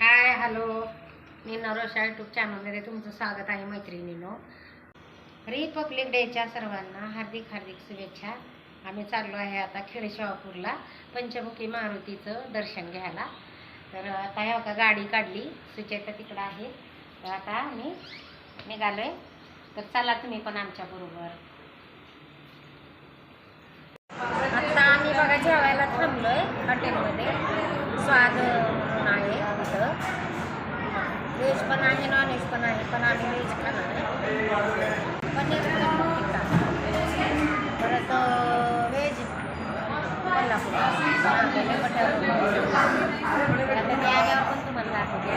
Hi hello. मी नरोशा YouTube चॅनलमध्ये तुमचं स्वागत आहे मैत्रिणीनो. रिपब्लिक डेच्या सर्वांना हार्दिक हार्दिक शुभेच्छा. आम्ही चाललो आहे आता खेडेशिवापूरला पंचमुखी मारुतीचं दर्शन घ्यायला. तर आता ह्या का गाडी काढली. सुचेता तिकडं आहे. तर आता आम्ही आहे तर चला तुम्ही पण आमच्याबरोबर आता आम्ही बघा जेवायला आहे हॉटेलमध्ये. स्वाद म्हणून आहे तिथं. व्हेज पण आहे नॉन व्हेज पण आहे पण आम्ही व्हेज खाणार आहे. पनीर टिक्का परत व्हेज कोल्हापूर. नागोली आता ते आल्यावर पण तुम्हाला दाखवते.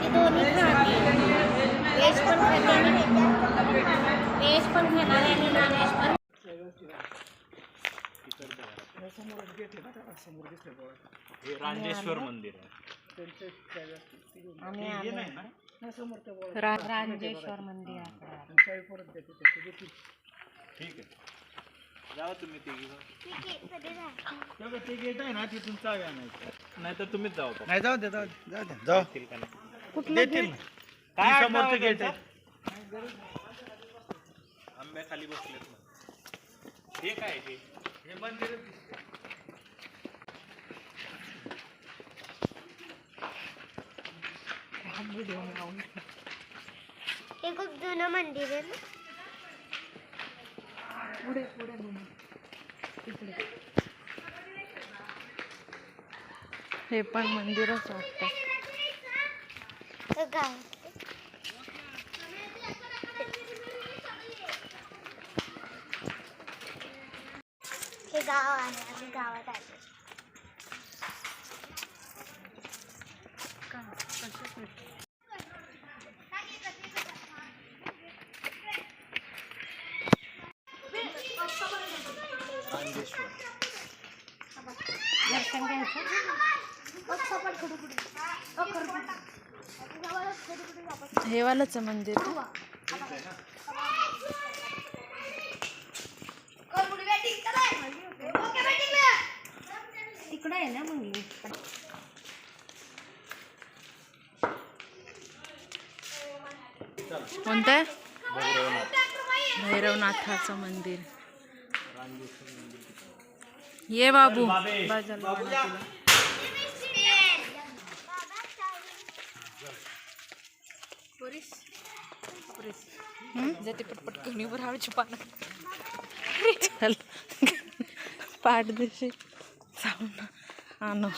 ती दोन्ही खाते. व्हेज पण खाते व्हेज पण खाणार आहे आणि नॉन व्हेज पण. हे रांजेश्वर मंदिर आहे. आम्ही हे आलो नाही ना? रा- रांजेश्वर मंदिराकडे ठीक आहे. जावा तुम्ही ते ते गेट आहे ना तिथून चावी आणायचं. नाही तर तुम्हीच जाऊ का नाही जाऊ दे जाऊ दे जाऊ दे. जाऊ देतील का नाही? कुठलं. काय ती समोरचं गेट आहे. आंब्या खाली बसलेत ना. हे काय हे हे मंदिर हे खूप जुनं मंदिर आहे ना? हे पण मंदिरच वाटतं. गाव. गाव आहे आम्ही गावात आलो हे वालंच मंदिर. तुकडा आहे ना म्हणून कोणतं? आहे भैरवनाथाचं मंदिर. ये बाबू. जाते पटपट कणीवर हळूची पानं चल. पाठ दिवशी जाऊन आणू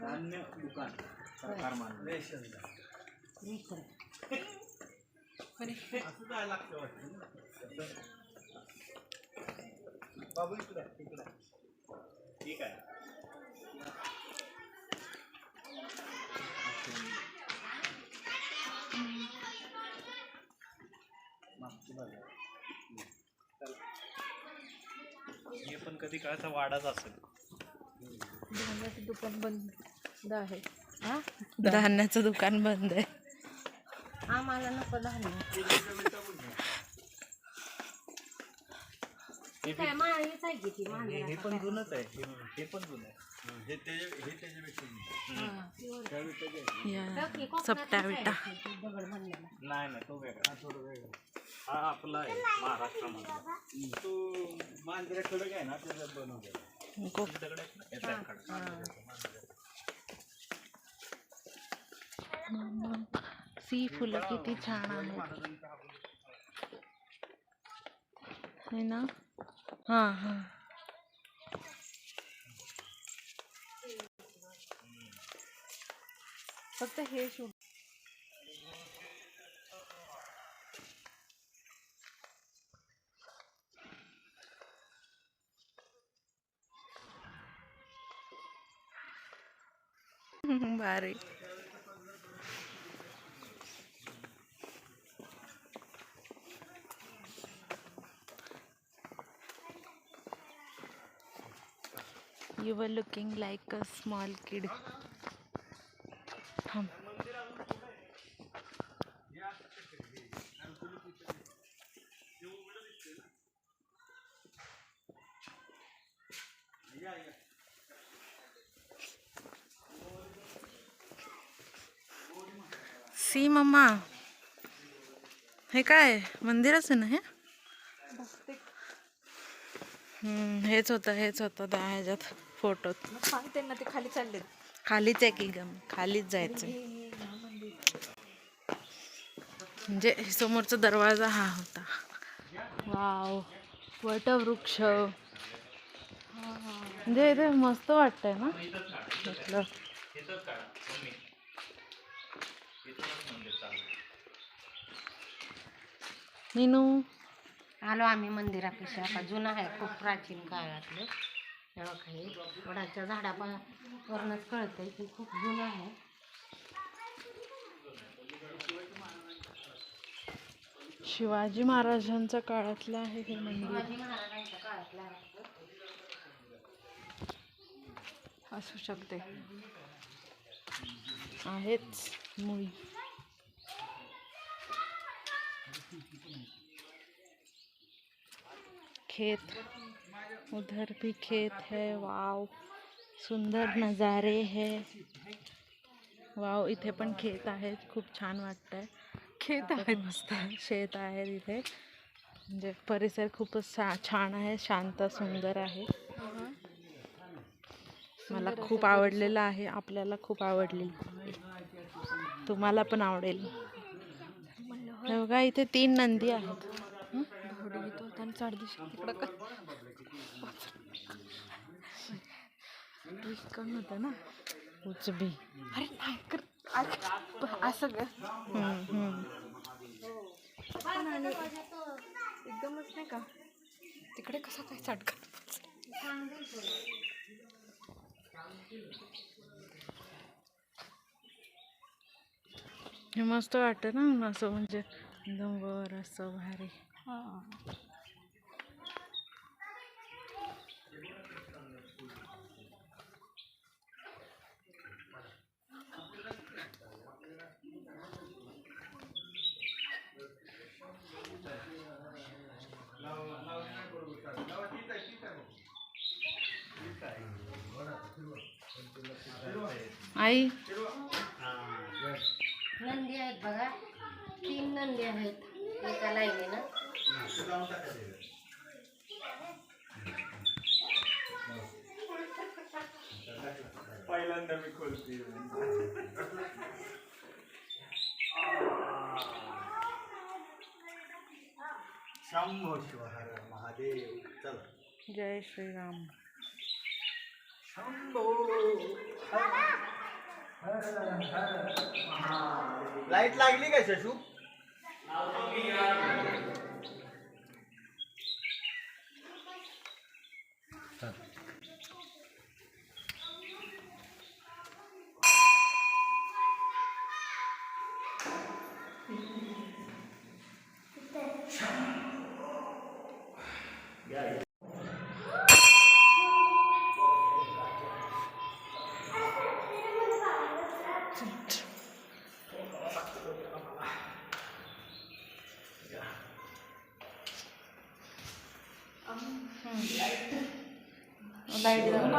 धान्य दुकान सरकार मान्य बाबू इकडे इकडे ठीक आहे हे पण कधी काळाचा वाडाच असेल. धान्याचं दुकान बंद आहे. हा? धान्याचं दुकान बंद आहे. आम्हाला नको धान्य. हे पण जुनच आहे. हे- हे पण जुनं आहे. हे त्याच्या हे त्याच्यापेक्षा या चपटा विटा दगड म्हणलेला नाही नाही तो वेगळा थोडं वेगळा हा आपला आहे महाराष्ट्रामधला तो मांजरा खडक आहे ना त्याच्यात बनवलं गो- दगड आहेत ना याचा आहे खडा. सी फुलं किती छान आहेत है ना हा हा फक्त हे शूट भारी You were looking like a small kid. थांब. सी मम्मा हे काय मंदिरच आहे ना हे? हेच होतं हेच होतं दहा ह्याच्यात फोटोत ना ते खाली चालले खालीच आहे की गम खालीच जायचं. म्हणजे समोरचा दरवाजा हा होता. वाव वटवृक्ष म्हणजे इथे मस्त वाटतंय ना? म्हटलं. नीनू आलो आम्ही मंदिरापेक्षा. आता जुनं आहे खूप प्राचीन काळातलं. हे बघा हे वडाच्या झाडापावरूनच कळतंय की खूप जुनं आहे. शिवाजी महाराजांच्या काळातलं आहे हे मंदिर. शिवाजी महाराजांच्या काळातलं आहे. असू शकते. आहेच मुळी खेत. उधर भी खेत है वाव सुंदर नजारे है। वाव इथे पण खेत आहेत खूप छान वाटतंय. खेत आहेत मस्त. शेत आहे तिथे. म्हणजे परिसर खूपच छान आहे शांत सुंदर आहे. मला खूप आवडलेलं आहे आपल्याला खूप आवडलेलं. आहे तुम्हाला पण आवडेल. बघा इथे तीन नंदी आहेत. हं? भावडी घेतो आणि चाडदिशी तिकडं का रिस्कन होतं ना? उचबी अरे नाही कर. असं ग. एकदमच नाही का? तिकडे कसा काय चटकन हे मस्त वाटतं ना असं म्हणजे एकदम वर असं भारी. आई. नंदी आहेत बघा. तीन नंदी आहेत. एका लाईनीनं. पहिल्यांदा मी खोलते. शंभो शिव हर महादेव चल। जय श्रीराम। शंभो लाईट लागली का शशू? लाईट हे डब्ल्यू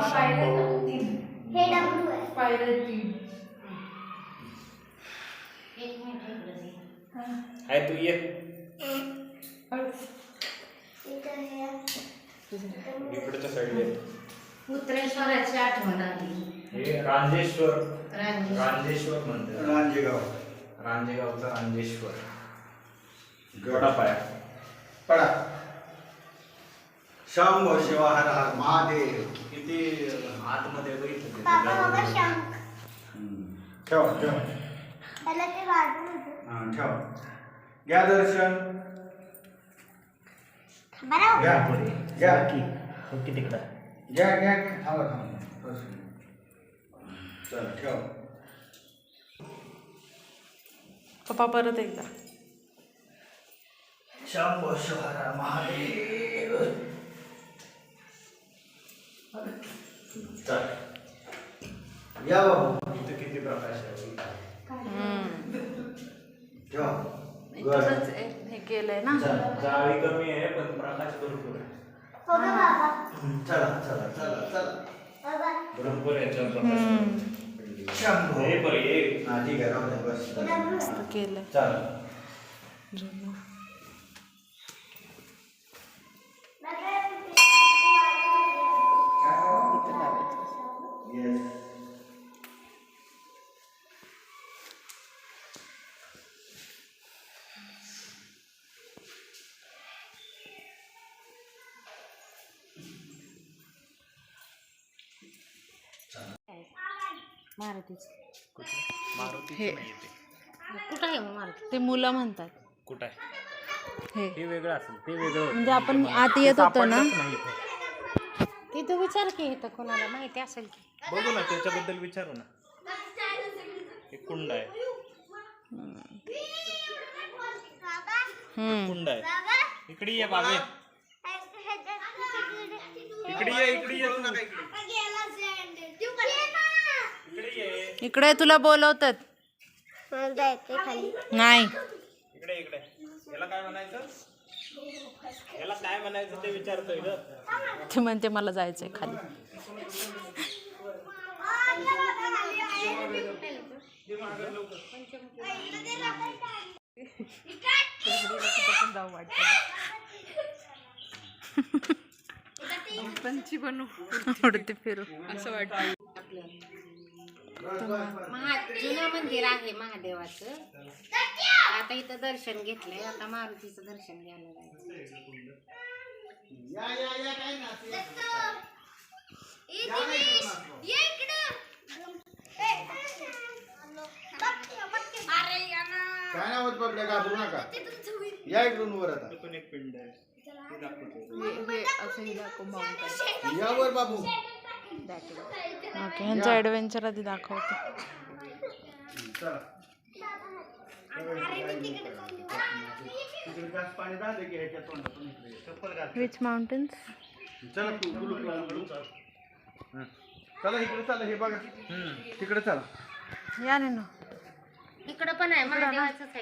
आहे एक मिनिट इकडे दे. हाय तू ये इथं हे इकडच्या साईडला उत्तरेश्वराची आठवण आली. हे रांजेश्वर. रांजी रांजेश्वर म्हणतात रांजेगाव. रांजेगावचा रांजेश्वर. गडापाया पडा. शंभो शिव हर हर महादेव. किती आतमध्ये बघितलं बाबा बाबा ते. शंख. ठेवा ठेवा. त्याला ते हा ठेवा. घ्या दर्शन. बरं घ्या घ्या तिकडं. घ्या घ्या घ्या थांबा थांबा. बस. चल ठेव. पप्पा परत एकदा. शंभो महादेव. चल. या बाबू. इथं किती प्रकाश आहे? ठेवा. केलंय ना? जा- जाळी कमी आहे पण प्रकाश भरपूर आहे. हो बाबा? चला चला चला चला. बाबा भरपूर याच्यावर प्रकाश. हम्म. शंभो हे हा ठीक आहे राहू दे बस. डब्ल्यू आहे केलंय. चालेल जुनं मारुतीचं. ते. कुठं आहे मग मारुती? ते मुलं म्हणतात. कुठं आहे? हे. हे वेगळं असेल ते वेगळं म्हणजे आपण आत येत होतो ना? सापडलंच नाही इथं. ती तू विचार की इथं कोणाला माहिती असेल की? बघू ना त्याच्याबद्दल विचारू ना. हे कुंड आहे. हम्म. कुंड आहे. इकडे ये बाबे. इकडे ये इकडे ये तू. इकडे तुला बोलवतात. मला जायचंय खाली. नाही. इकडे इकडे. याला काय म्हणायचं? याला काय म्हणायचं ते विचारतोय ग. ती म्हणते मला जायचंय खाली. पंची बनू आवडते फिरू असं वाटतं. महा जुनं मंदिर आहे महादेवाचं. आता इथं दर्शन घेतलंय. आता मारुतीचं दर्शन घ्यायला जायचं. काय होत बाबड्या घाबरू नका. या इकडून वर आता. पण एक पिंड आहे. ते दाखवतो. असं दाखव माउंटन या वर बाबू. ओके ह्यांचं ॲडव्हेंचर आधी दाखवते. विच माउंटन्स चला. हं. इकडे चला हे बघा. तिकडे चला. या ना इकडं पण आहे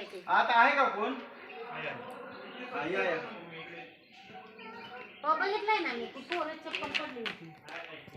ते. आता आहे का कोण? या या. बघितलंय ना मी पोरं चप्पल पडली होती.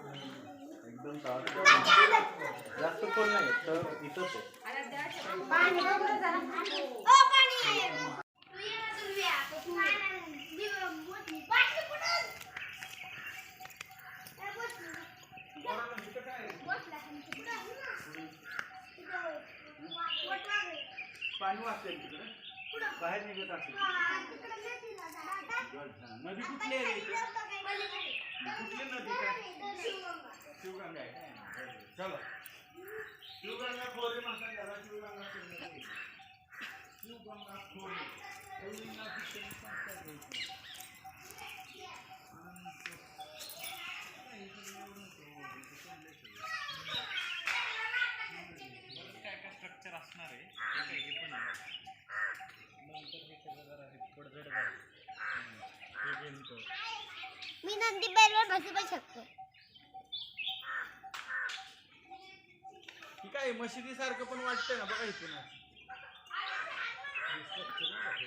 जास्त खोल नाही तर इथंच पाणी आहे तिकडे. बाहेर निघत असेल. नदी कुठली आहे कुठली नदी काय? शिवगंगा. शिवगंगा आहे चला. शिवगंगा खोरी म्हणतात त्याला शिवगंगा शिवगंगा खोरी. काय काय स्ट्रक्चर असणार आहे हे काय हे पण आहे नंतर हे सगळं जरा हे पडझड झालं हम्म. हे बेंत. मी नंदी बैलवर बसू पण शकतो ही काय मशिदी सारखं पण वाटतंय ना बघा इथून.